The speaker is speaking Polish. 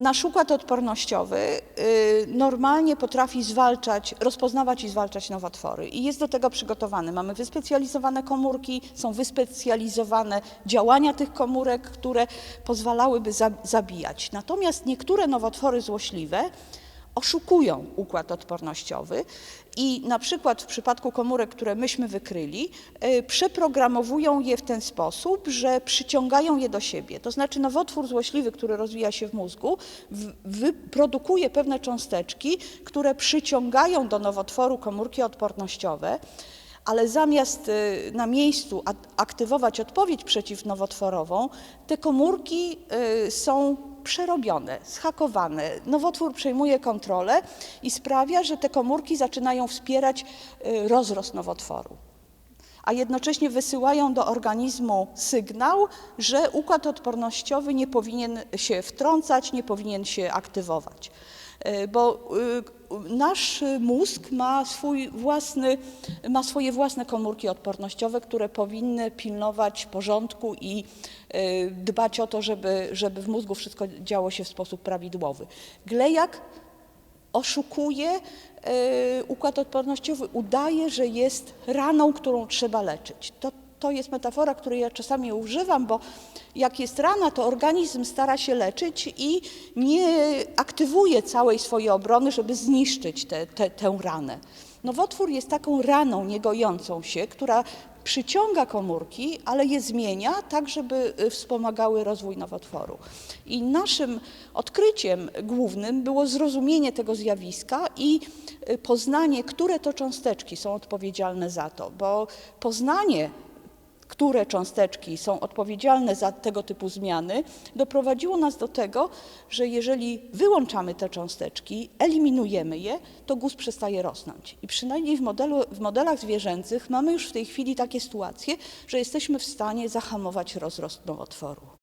Nasz układ odpornościowy y, normalnie potrafi zwalczać, rozpoznawać i zwalczać nowotwory i jest do tego przygotowany. Mamy wyspecjalizowane komórki, są wyspecjalizowane działania tych komórek, które pozwalałyby za- zabijać. Natomiast niektóre nowotwory złośliwe oszukują układ odpornościowy i na przykład w przypadku komórek, które myśmy wykryli, y, przeprogramowują je w ten sposób, że przyciągają je do siebie. To znaczy nowotwór złośliwy, który rozwija się w mózgu, wyprodukuje pewne cząsteczki, które przyciągają do nowotworu komórki odpornościowe, ale zamiast y, na miejscu aktywować odpowiedź przeciwnowotworową, te komórki y, są przerobione, zhakowane. Nowotwór przejmuje kontrolę i sprawia, że te komórki zaczynają wspierać y, rozrost nowotworu a jednocześnie wysyłają do organizmu sygnał, że układ odpornościowy nie powinien się wtrącać, nie powinien się aktywować. Y, Bo y, nasz mózg ma, swój własny, ma swoje własne komórki odpornościowe, które powinny pilnować porządku i y, dbać o to, żeby, żeby w mózgu wszystko działo się w sposób prawidłowy. Glejak oszukuje e, układ odpornościowy, udaje, że jest raną, którą trzeba leczyć. To, to jest metafora, której ja czasami używam, bo jak jest rana, to organizm stara się leczyć i nie aktywuje całej swojej obrony, żeby zniszczyć tę te, tę ranę. Nowotwór jest taką raną niegojącą się, która przyciąga komórki, ale je zmienia tak, żeby y, wspomagały rozwój nowotworu. I naszym odkryciem głównym było zrozumienie tego zjawiska i y, poznanie, które to cząsteczki są odpowiedzialne za to, bo poznanie które cząsteczki są odpowiedzialne za tego typu zmiany, doprowadziło nas do tego, że jeżeli wyłączamy te cząsteczki, eliminujemy je, to guz przestaje rosnąć. I przynajmniej w, modelu, w modelach zwierzęcych mamy już w tej chwili takie sytuacje, że jesteśmy w stanie zahamować rozrost nowotworu.